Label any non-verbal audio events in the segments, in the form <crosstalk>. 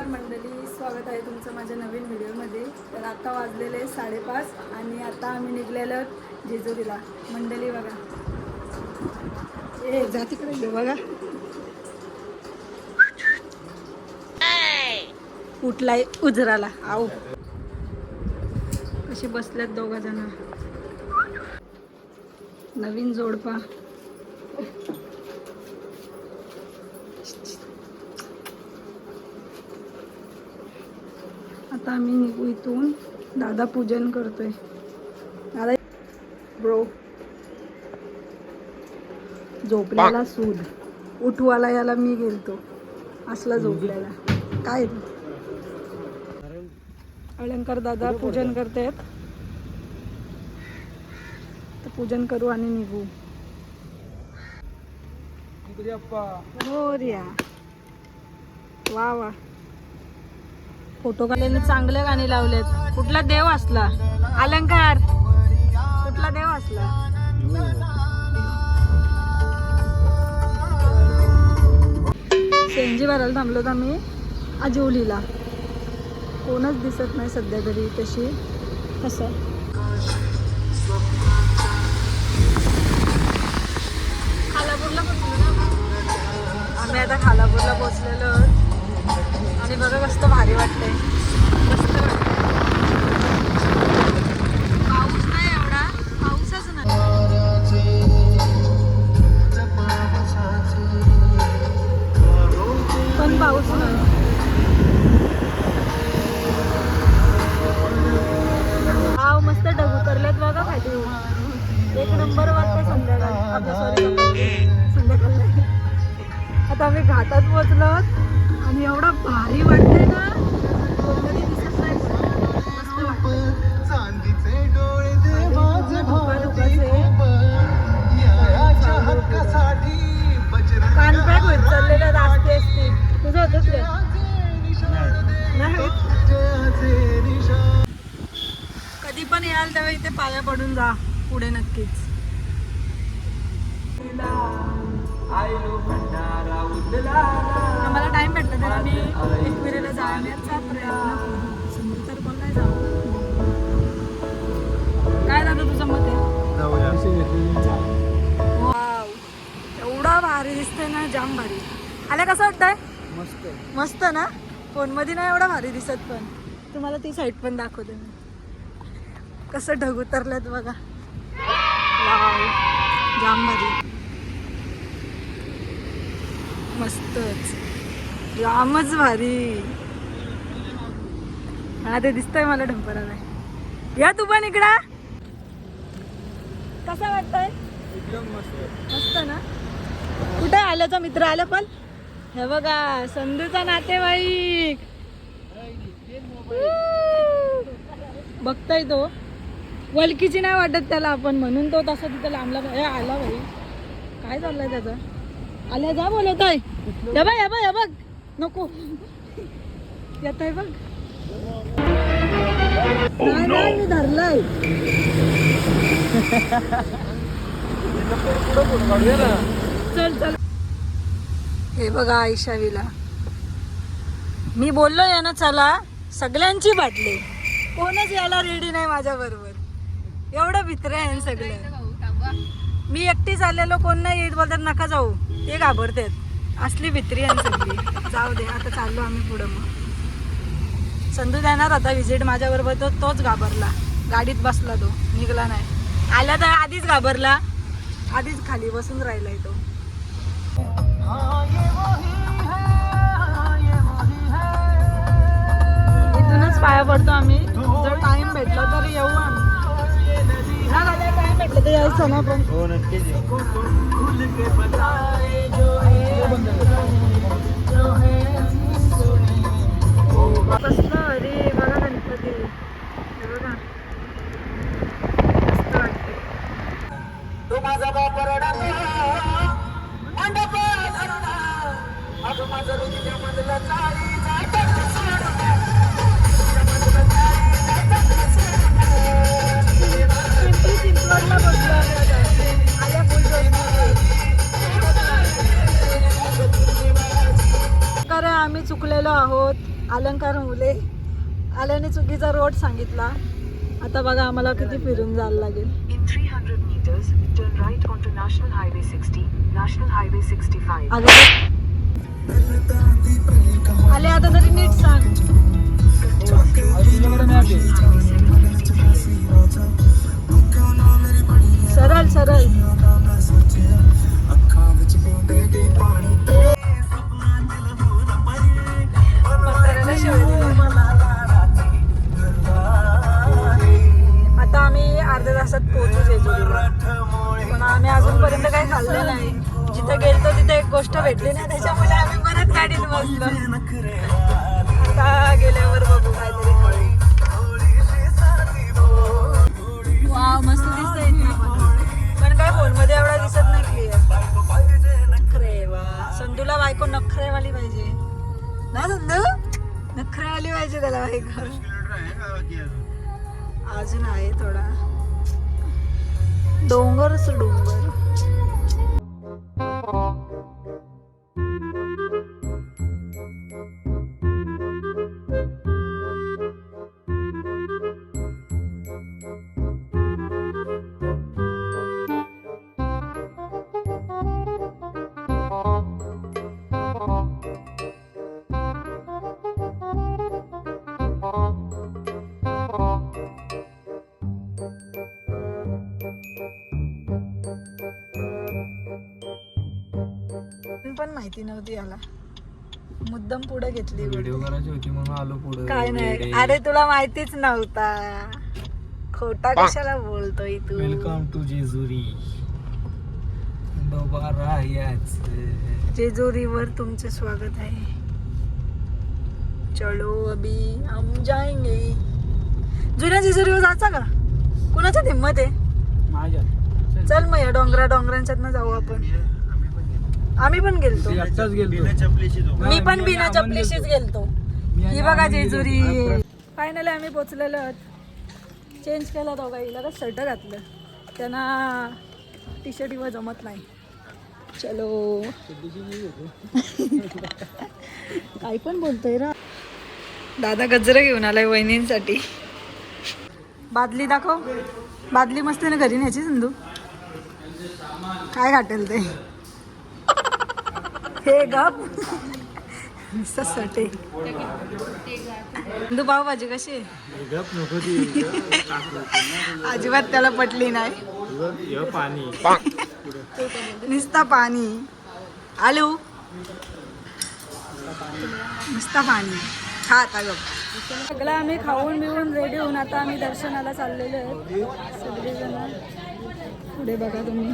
नमस्कार मंडळी स्वागत आहे तुमचं माझ्या नवीन व्हिडिओमध्ये. तर आता वाजलेले साडेपाच आणि आता आम्ही निघलेलो जेजुरीला. मंडळी बघा. ए जा तिकडे घेऊ बघा. उठलाय उजराला. आऊ. कसे बसल्यात दोघ जण? नवीन जोडपा. आता आम्ही निघू इथून. दादा पूजन करतोय. दादा ब्रो. झोपल्याला सूद. उठवाला याला मी गेलतो. असला झोपल्याला. काय? अलंकार दादा पूजन करतायत. तर पूजन करू आणि निघू. हो रिया. वा वा. फोटो काढलेले चांगले गाणे लावलेत. कुठला देव असला? अलंकार. कुठला देव असला? शेंजी भरायला थांबलो आम्ही आजिवलीला. कोणच दिसत नाही सध्या तरी तशी. कसं? खालापूरला पोचलो आम्ही आता खालापूरला पोचलेलो आणि बघा मस्त भारी वाटतंय. मस्त पाऊस नाही एवढा. पाऊसच नाही. पण पाऊस नाही. हाव मस्त ढग उतरलेत बघा खाली एक नंबर वाटतं संध्याकाळी. आपल्या सॉरी संध्याकाळ. आता आम्ही घाटात पोचलो आणि एवढा भारी वाटतंय ना. कोणतरी दिसत नाही. मस्त वाटतंय. चांदीचे डोळे देवाचे धुका-धुकाचे. याच्या हक्कासाठी बजरंग कान पॅक होत चाललेलं रास्ते असते तुझं होतच रे. नाही. होत. जयाचे निशाण कधी पण याल तेव्हा इथे पाया पडून जा. पुढे नक्कीच. आम्हाला टाइम भेटला तर आम्ही एकविरेला जाण्याचा प्रयत्न तर पण नाही जाऊ काय झालं तुझं मत वाव एवढा भारी दिसतंय ना जाम भारी. आल्या कसं वाटतंय? मस्त मस्त ना? फोनमध्ये नाही एवढा भारी दिसत पण. तुम्हाला ती साईड पण दाखवते मी. कसं ढग उतरल्यात बघा. वाव जाम भारी. मस्तच. जामच भारी. हा ते दिसतंय मला ढंपराला. या तू पण इकडा. कसा वाटतंय? मस्त मस्त ना? कुठे आल्याचा मित्र? आला पण? हे बघा संधूचा नातेवाईक. बघताय तो. वलकीची नाही वाटत त्याला आपण. म्हणून तो तसा तिथं लांबला हे आला भाई काय चाललंय त्याचं? आल्या जा बोलत आहे या बघ या बघ या बघ. नको. येत आहे बघ नाही, मी धरलाय. चल चल. हे बघा आयशावीला मी बोललो या ना चला सगळ्यांची बाटली. कोणच याला रेडी नाही माझ्या बरोबर एवढं भित्र आहे सगळं. मी एकटीच आलेलो कोण नाही येत बोलतात नका जाऊ. ते घाबरतात. असली भित्री आहे सगळी. जाऊ दे आता चाललो आम्ही पुढं मग. संधू देणार आता व्हिजिट माझ्याबरोबर तो तोच घाबरला. गाडीत बसला तो निघला नाही. आला तर आधीच घाबरला. आधीच खाली बसून राहिलाय तो. इथूनच पाया पडतो आम्ही. जर टाइम भेटला तर येऊ आम्ही. टाइम भेटला तर आता बघा आम्हाला किती फिरून जायला लागेल In 300 meters, turn right onto National Highway 60, National Highway 65. अगं आले आता तरी नीट सांग सरळ सरळ म्हाताऱ्याला तासात पोहोचू जेजुरीला पण आम्ही अजूनपर्यंत काही खाल्लं नाही. जिथे गेलतो तिथे एक गोष्ट भेटली नाही त्याच्यामुळे आम्ही परत गाडीत बसलो. आता गेल्यावर बघू काहीतरी. माहिती नव्हती याला. मुद्दम पुढे घेतली व्हिडिओ करायची होती म्हणून आलो पुढे. काय नाही. अरे तुला माहितीच नव्हता. खोटा कशाला बोलतोय तू? Welcome to Jejuri. दोबारा याच जेजुरीवर तुमचे स्वागत आहे. चलो अभी हम जाएंगे. जुन्या जेजुरीवर जायचा का? कुणाच्या हिंमत आहे? माझ्या. चल. मग या डोंगरा डोंगरांच्यात जाऊ आपण. आम्ही पण गेलतो. गेलो मी पण बिना चपलीशीच गेलतो. ही बघा जेजुरी. फायनली आम्ही पोचलेलो आहोत. चेंज केला तो गाईला का शर्ट घातलं. त्यांना टी शर्ट इवर जमत नाही. चलो. काय पण बोलतोय रा. दादा गजरा घेऊन आलाय वहिनींसाठी. बादली दाखव. बादली मस्त आहे ना घरी न्यायची सिंधू? काय घाटेल ते? हे गप. सटे सिंधू पावभाजी कशी आहे? अजिबात त्याला पटली नाही. पाणी. नुसता पाणी. आलू? नुसता पाणी. खा आता गप. सगळं आम्ही खाऊन बिऊन रेडी होऊन आता आम्ही दर्शनाला चाललेलो आहेत. सगळेजण. पुढे बघा तुम्ही.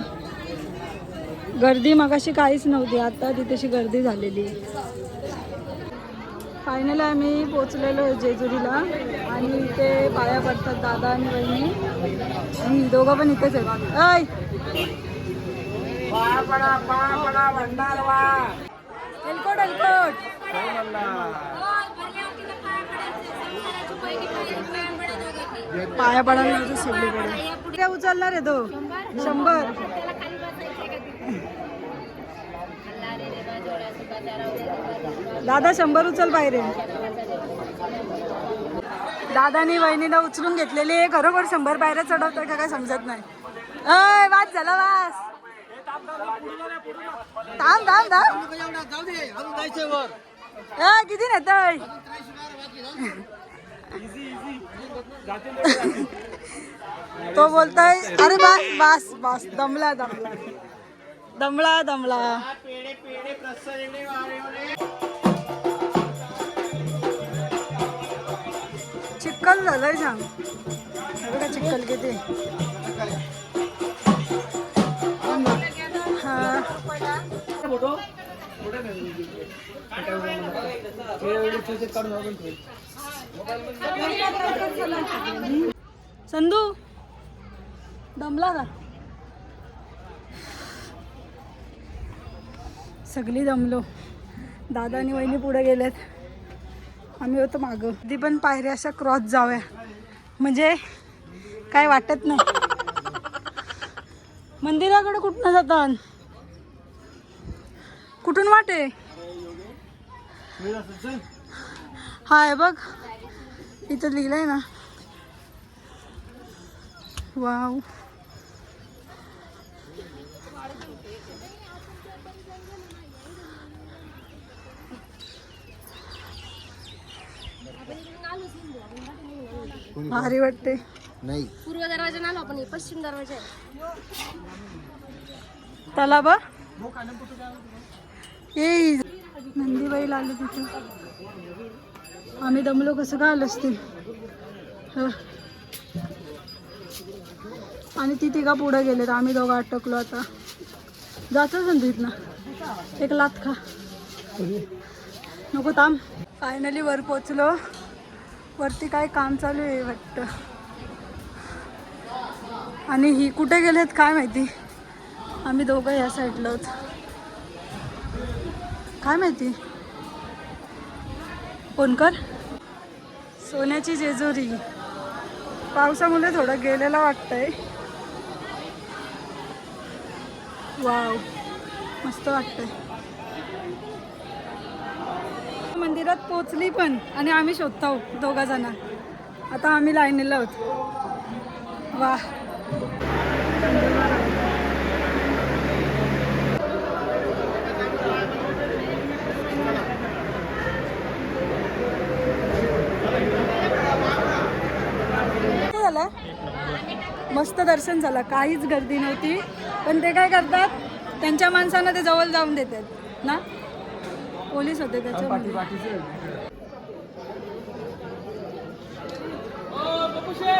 गर्दी मगाशी काहीच नव्हती. आता तिथेशी गर्दी झालेली फायनल आम्ही पोचलेलो आहे जेजुरीला आणि इथे पाया पडतात दादा आणि बहिणी आणि दोघं पण इथेच आहेत. ऐ! एलकोट एलकोट पाया पडायला सगळीकडे उचलणार आहे तो. शंभर. दादा शंभर उचल बाहेर दादानी वहिनीला उचलून घेतलेली आहे. खरोखर शंभर बाहेर चढवतोय का काय समजत नाही. अय वाच झाला वास थांब थांब थांब. किती नेतोय? तो बोलताय अरे बास बास बास दमला दमला. दमला दमला. चिक्कल झालंय सांग. बघा चिक्कल किती. हा. संधू दमला का? सगळी जमलो दादा आणि वहिनी पुढे गेलेत. आम्ही होतो मागं. कधी पण पायऱ्या अशा क्रॉस जाऊया. म्हणजे काय वाटत नाही. मंदिराकडे कुठनं जातात कुठून वाटे? हा आहे बघ. इथं लिहिलंय ना. वाव. भारी वाटते नाही. पूर्व दरवाजा नालो आपण हे पश्चिम दरवाजा आहे. तलाब ये नंदीबाई आले तिथे. आम्ही दमलो कसं काय आलं असतील हं. आणि ती तिघा पुढे गेलेत आम्ही दोघं अटकलो आता. जातो संदीप ना. एक लात खा. नको थांब. फायनली वर पोचलो. वरती काय काम चालू आहे वाटतं. आणि ही कुठे गेलेत काय माहिती? आम्ही दोघं या साईडला आहोत काय माहिती? फोन कर सोन्याची जेजुरी. पावसामुळे थोडं गेलेला वाटतंय. वाव मस्त वाटतंय. मंदिरात पोचली पण आणि आम्ही शोधतो दोघा जण आता आम्ही लाईनीला आहोत. वा. झालं? मस्त दर्शन झालं. काहीच गर्दी नव्हती. पण ते काय करतात? त्यांच्या माणसांना ते जवळ जाऊन देतात. ना? पोलीस होते त्याच्यामध्ये.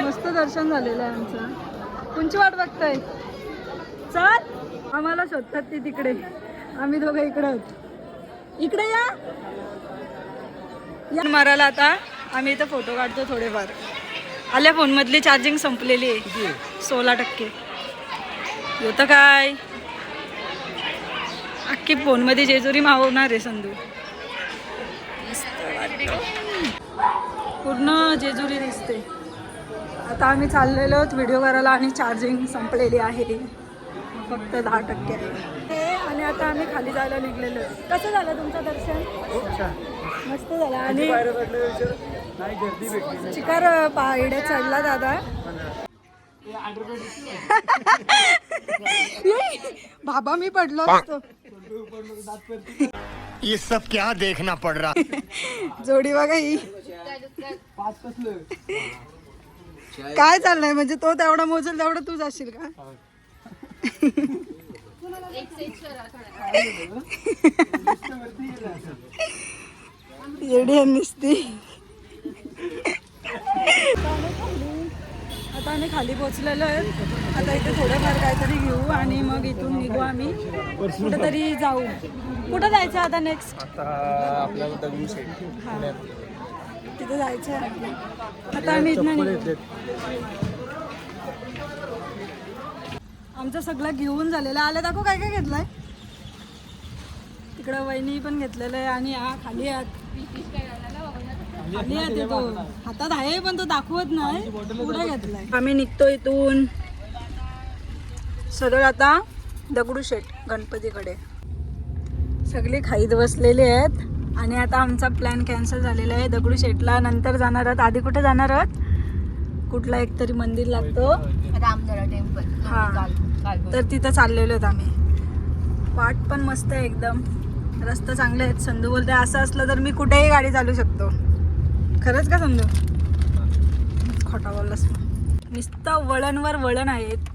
मस्त दर्शन झालेलं आहे आमचं. कोणची वाट बघताय? चल आम्हाला शोधतात ती तिकडे. आम्ही दोघं इकडे आहोत. इकडे या. या. मारायला आता आम्ही इथं फोटो काढतो थोडेफार. आल्या फोनमधली चार्जिंग संपलेली आहे. सोळा टक्के. होतं काय? अख्खी फोनमध्ये जेजुरी मावणार आहे संधू. पूर्ण जेजुरी दिसते. आता आम्ही चाललेलो आहोत व्हिडिओ करायला आणि चार्जिंग संपलेली आहे. फक्त दहा टक्के. आहे आणि आता आम्ही खाली जायला निघलेलो आहे कसं झालं तुमचं दर्शन? मस्त झालं. आणि नाही गर्दी भेटली चिकार पायड्या चढला दादा. <laughs> बाबा मी पडलो असतो. ये सब क्या देखना पड़ रहा? जोडी बघा ही. काय चाललंय? म्हणजे तो तेवढा मोजेल तेवढं तू जाशील का? येडी नुसती. आता आम्ही खाली पोचलेलो आहे. आता इथे थोडंफार काहीतरी घेऊ आणि मग इथून निघू आम्ही. कुठेतरी जाऊ. कुठं जायचं आता नेक्स्ट दगडूशेठ तिथे जायचं आहे. आता आम्ही इथनं निघू. आमचं सगळं घेऊन झालेलं. आलं दाखव काय काय घेतलंय. तिकडं वहिनी पण घेतलेलं आहे आणि हा खाली आत येतो हातात आहे पण तो दाखवत नाही. पुढे घेतलाय. आम्ही निघतो इथून. सरळ आता दगडूशेठ गणपतीकडे. सगळे खाईत बसलेले आहेत. आणि आता आमचा प्लॅन कॅन्सल झालेला आहे दगडूशेठला नंतर जाणार आहोत. आधी कुठे जाणार आहोत? कुठला एक तरी मंदिर लागतो. रामदरा टेम्पल हा. तर तिथं चाललेलो आहेत आम्ही. वाट पण मस्त आहे एकदम. रस्ते चांगले आहेत. संधू बोलते असं असलं तर मी कुठेही गाडी चालू शकतो. खरंच का संधू खोटा बोललास. नुसतं वळणवर वळण आहेत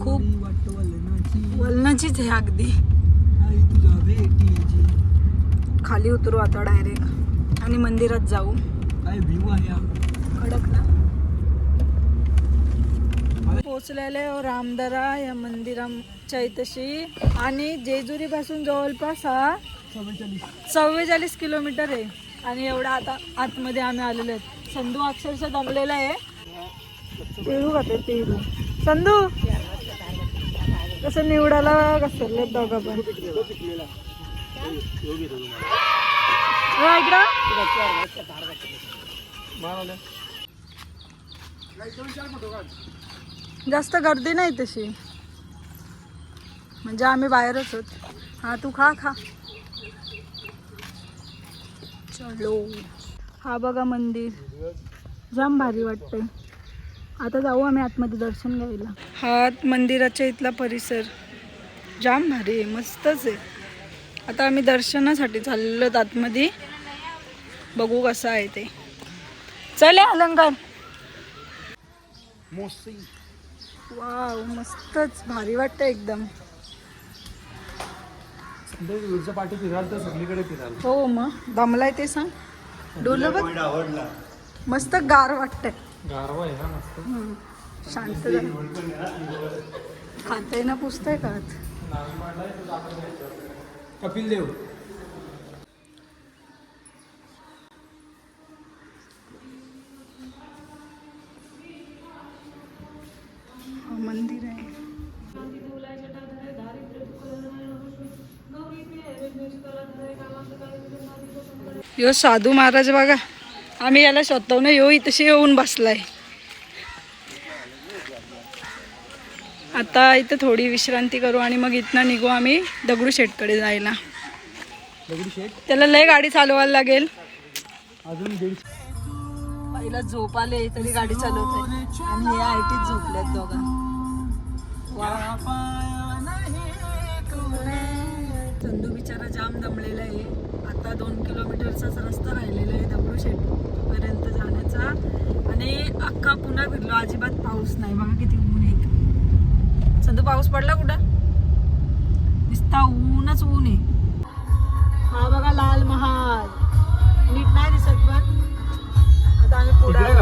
खूप वलनाचीच आहे अगदी. खाली उतरू आता डायरेक्ट आणि मंदिरात जाऊ. कडक ना. पोचलेले रामदरा या मंदिराच्या इथशी. आणि जेजुरी पासून जवळपास हा चव्वेचाळीस किलोमीटर आहे. आणि एवढा आता आतमध्ये आम्ही आलेलो आहेत संधू अक्षरशः दमलेला आहे. पेरू खाते पेरू संधू! कसं निवडाला कसं दोघं पण. इकडं. जास्त गर्दी नाही तशी. म्हणजे आम्ही बाहेरच होत हा तू खा खा. चलो. हा बघा मंदिर. जाम भारी वाटतंय. आता जाऊ आम्ही आतमध्ये दर्शन घ्यायला. हा मंदिराच्या इथला परिसर. जाम भारी आहे मस्तच आहे. आता आम्ही दर्शनासाठी चाललो आतमध्ये. बघू कसं आहे ते. चल या अलंकार. वाव मस्तच. भारी वाटतं एकदम. पाठी फिराल तर सगळीकडे फिराल. हो मग. दमलाय ते सांग. डोलं बघ. मस्त गार वाटतंय. गारवा आहे हा मस्त. शांत खाते ना पुसतंय का? कपिल देव. यो साधू महाराज बघा आम्ही याला शोधतो यो इथशी येऊन बसलाय. आता इथं थोडी विश्रांती करू आणि मग इथनं निघू आम्ही दगडूशेठकडे जायला. त्याला लय गाडी चालवायला लागेल. अजून पहिला झोप आले तरी गाडी चालवते आणि हे आय टीत झोपल्यात दोघा. चंदू बिचारा जाम दमलेला आहे. आता दोन किलोमीटरचाच रस्ता राहिलेला आहे दगडूशेठ पर्यंत जाण्याचा. आणि अख्खा पुन्हा फिरलो. अजिबात पाऊस नाही. बघा किती ऊन आहे चंदू पाऊस पडला कुठं? नुसता ऊनच ऊन आहे. हा बघा लाल महाल. नीट नाही दिसत पण. आता आम्ही पुढे.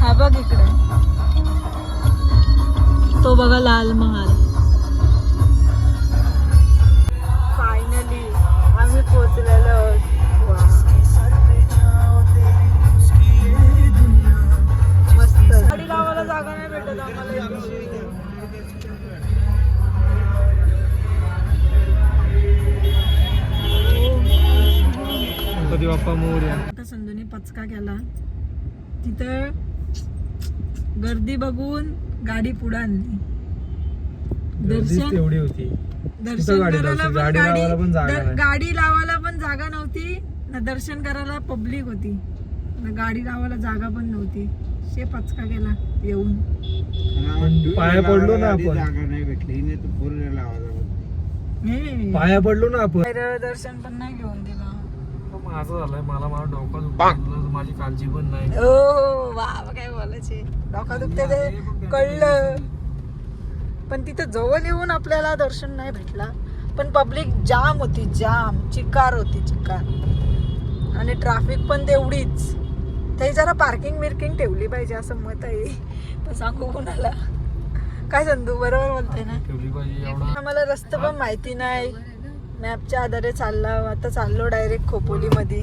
हा बघ इकडे. तो बघा लाल महाल. केला. तिथं गर्दी बघून गाडी पुढे आणली. दर्शन तेवढी होती. दर्शन गाडी करायला? पण गाडी गाडी लावायला पण जागा नव्हती. ना दर्शन करायला पब्लिक होती. ना गाडी लावायला जागा पण नव्हती. शे पचका केला येऊन. पाया पडलो ना आपण. जागा नाही भेटली. नाही. पाया पडलो ना आपण. दर्शन पण नाही घेऊन दिलं. माझं झालंय मला मला डोकं दुखलं माझी काळजी पण नाही. ओ वा काय बोलायचे? डोका दुखते ते. कळलं. पण तिथं जवळ येऊन आपल्याला दर्शन नाही भेटला. पण पब्लिक जाम होती जाम चिकार होती चिकार. आणि ट्रॅफिक पण तेवढीच. ते जरा पार्किंग बिर्किंग ठेवली पाहिजे असं मत आहे. पण सांगू कोणाला? काय संधू बरोबर बोलते ना? ठेवली पाहिजे एवढा. आम्हाला रस्ता पण माहिती नाही. मॅपच्या आधारे चालला आता चाललो डायरेक्ट खोपोलीमध्ये.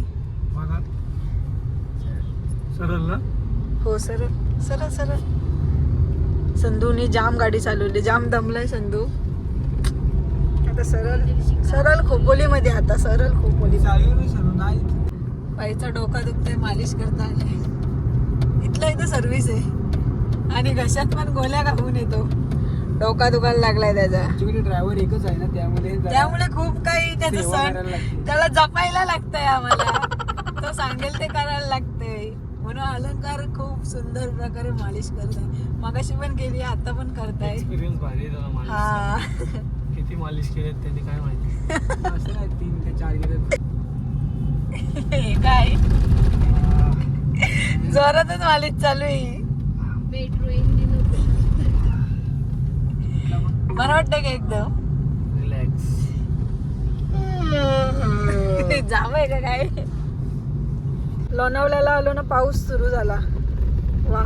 सरळ ना? हो सर सरळ सरळ. संधूने जाम गाडी चालवली जाम दमलाय संधू आता सरळ सरळ खोपोलीमध्ये आता सरळ खोपोली बाईचा डोका दुखते मालिश करता आले. इथलं इथं सर्व्हिस आहे. आणि घशात पण गोल्या घालून येतो. डोका दुखायला लागलाय त्याचा. ड्रायव्हर एकच आहे ना त्यामुळे त्यामुळे खूप काही त्याचं सेवा सण करायला लागते. त्याला जपायला लागतंय आम्हाला. तो सांगेल ते करायला लागतंय. म्हणून अलंकार खूप सुंदर प्रकारे मालिश करताय. मगाशी पण केली आता पण करताय. एक्सपिरियन्स भारी आहे त्याला मालिश. हा. किती मालिश केली त्यांनी काय माहिती? <laughs> तीन ते चार गेले हे काय? जोरातच मालिश चालू आहे. बरं वाटतं का एकदम? रिलॅक्स जाम आहे का काय? लोणावळ्याला आलो ना पाऊस सुरू झाला. वा.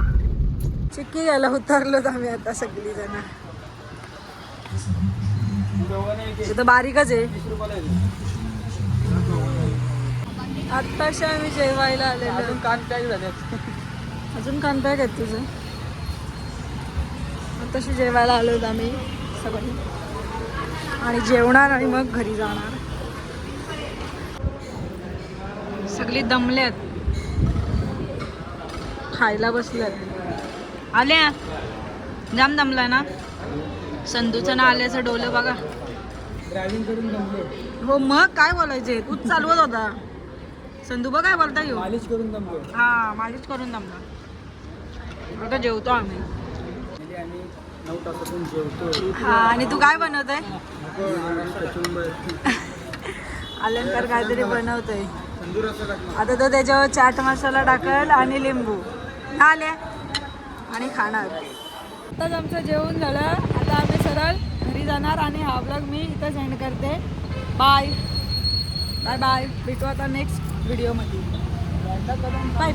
चिक्की घ्यायला उतरलोत आम्ही आता सगळी जण तर बारीकच आहे. आत्ताशी आम्ही जेवायला आलेलो. कान पॅक झाले अजून कान पॅक आहेत तुझं. आत्ताशी जेवायला आलो आम्ही. सगळी आणि जेवणार आणि मग घरी जाणार. सगळी दमल्यात खायला बसल्यात आल्या. जाम दमला ना? संधूचं ना आल्याचं डोलं बघा. ड्रायव्हिंग करून दमलो हो मग काय बोलायचे तूच चालवत होता. संदूबा काय बोलता येऊ मालिश करून दमलो. हा मालिश करून दमला. आता जेवतो आम्ही. नऊ तासातून जेवतो हा आणि तू काय बनवतोय? आल्यानंतर काहीतरी बनवतोय. आता तो त्याच्यावर चाट मसाला टाकल आणि लिंबू. आल्या आणि खाणार. आताच आमचं जेवण झालं. आता आम्ही सरळ घरी जाणार आणि हा ब्लॉग मी इथं सेंड करते. बाय बाय बाय भेटू आता नेक्स्ट व्हिडिओमध्ये बाय